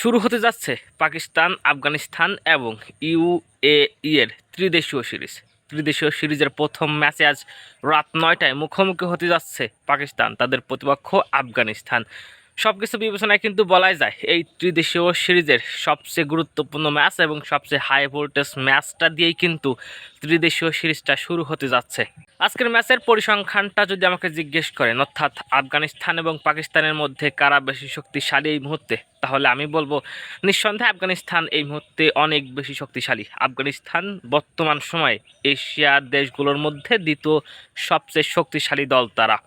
শুরু হতে যাচ্ছে পাকিস্তান, আফগানিস্তান এবং ইউএই এর ত্রিদেশীয় সিরিজ। ত্রিদেশীয় সিরিজের প্রথম ম্যাচে আজ রাত নয়টায় মুখোমুখি হতে যাচ্ছে পাকিস্তান, তাদের প্রতিপক্ষ আফগানিস্তান। সব কিছু বিবেচনায় কিন্তু বলাই যায়, এই ত্রিদেশীয় সিরিজের সবচেয়ে গুরুত্বপূর্ণ ম্যাচ এবং সবচেয়ে হাই ভোল্টেজ ম্যাচটা দিয়েই কিন্তু ত্রিদেশীয় সিরিজটা শুরু হতে যাচ্ছে। আজকের ম্যাচের পরিসংখ্যানটা যদি আমাকে জিজ্ঞেস করেন, অর্থাৎ আফগানিস্তান এবং পাকিস্তানের মধ্যে কারা বেশি শক্তিশালী এই মুহূর্তে? তাহলে আমি বলব, নিঃসন্দেহে আফগানিস্তান এই মুহূর্তে অনেক বেশি শক্তিশালী। আফগানিস্তান বর্তমান সময়ে এশিয়ার দেশগুলোর মধ্যে দ্বিতীয় সবচেয়ে শক্তিশালী দল তারা।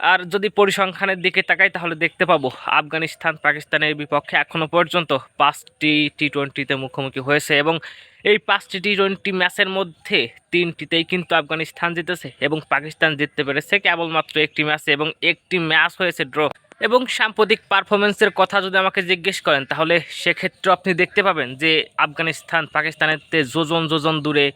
আর যদি পরিসংখ্যানের দিকে তাকাই, তাহলে দেখতে পাবো আফগানিস্তান পাকিস্তানের বিপক্ষে এখনও পর্যন্ত পাঁচটি টি টোয়েন্টিতে মুখোমুখি হয়েছে এবং এই পাঁচটি টি টোয়েন্টি ম্যাচের মধ্যে তিনটিতেই কিন্তু আফগানিস্তান জিতেছে এবং পাকিস্তান জিততে পেরেছে কেবলমাত্র একটি ম্যাচে এবং একটি ম্যাচ হয়েছে ড্র। এবং সাম্প্রতিক পারফরমেন্সের কথা যদি আমাকে জিজ্ঞেস করেন, তাহলে সেক্ষেত্রে আপনি দেখতে পাবেন যে আফগানিস্তান পাকিস্তানের যোজন যোজন দূরে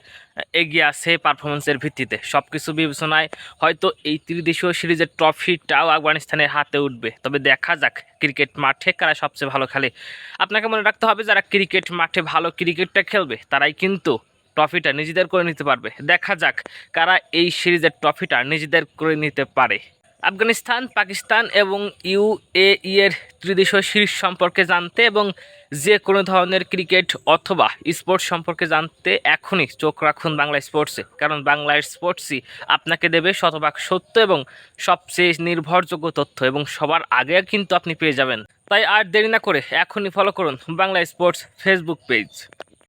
এগিয়ে আছে পারফরমেন্সের ভিত্তিতে। সব কিছু বিবেচনায় হয়তো এই ত্রিদেশীয় সিরিজের ট্রফিটাও আফগানিস্তানের হাতে উঠবে। তবে দেখা যাক ক্রিকেট মাঠে কারা সবচেয়ে ভালো খেলে। আপনাকে মনে রাখতে হবে, যারা ক্রিকেট মাঠে ভালো ক্রিকেটটা খেলবে তারাই কিন্তু ট্রফিটা নিজেদের করে নিতে পারবে। দেখা যাক কারা এই সিরিজের ট্রফিটা নিজেদের করে নিতে পারে। আফগানিস্তান, পাকিস্তান এবং ইউএই এর ত্রিদেশীয় সিরিজ সম্পর্কে জানতে এবং যে কোনো ধরনের ক্রিকেট অথবা স্পোর্টস সম্পর্কে জানতে এখনই চোখ রাখুন বাংলা স্পোর্টসে, কারণ বাংলা স্পোর্টসই আপনাকে দেবে শতভাগ সত্য এবং সবচেয়ে নির্ভরযোগ্য তথ্য এবং সবার আগে কিন্তু আপনি পেয়ে যাবেন। তাই আর দেরি না করে এখনই ফলো করুন বাংলা স্পোর্টস ফেসবুক পেজ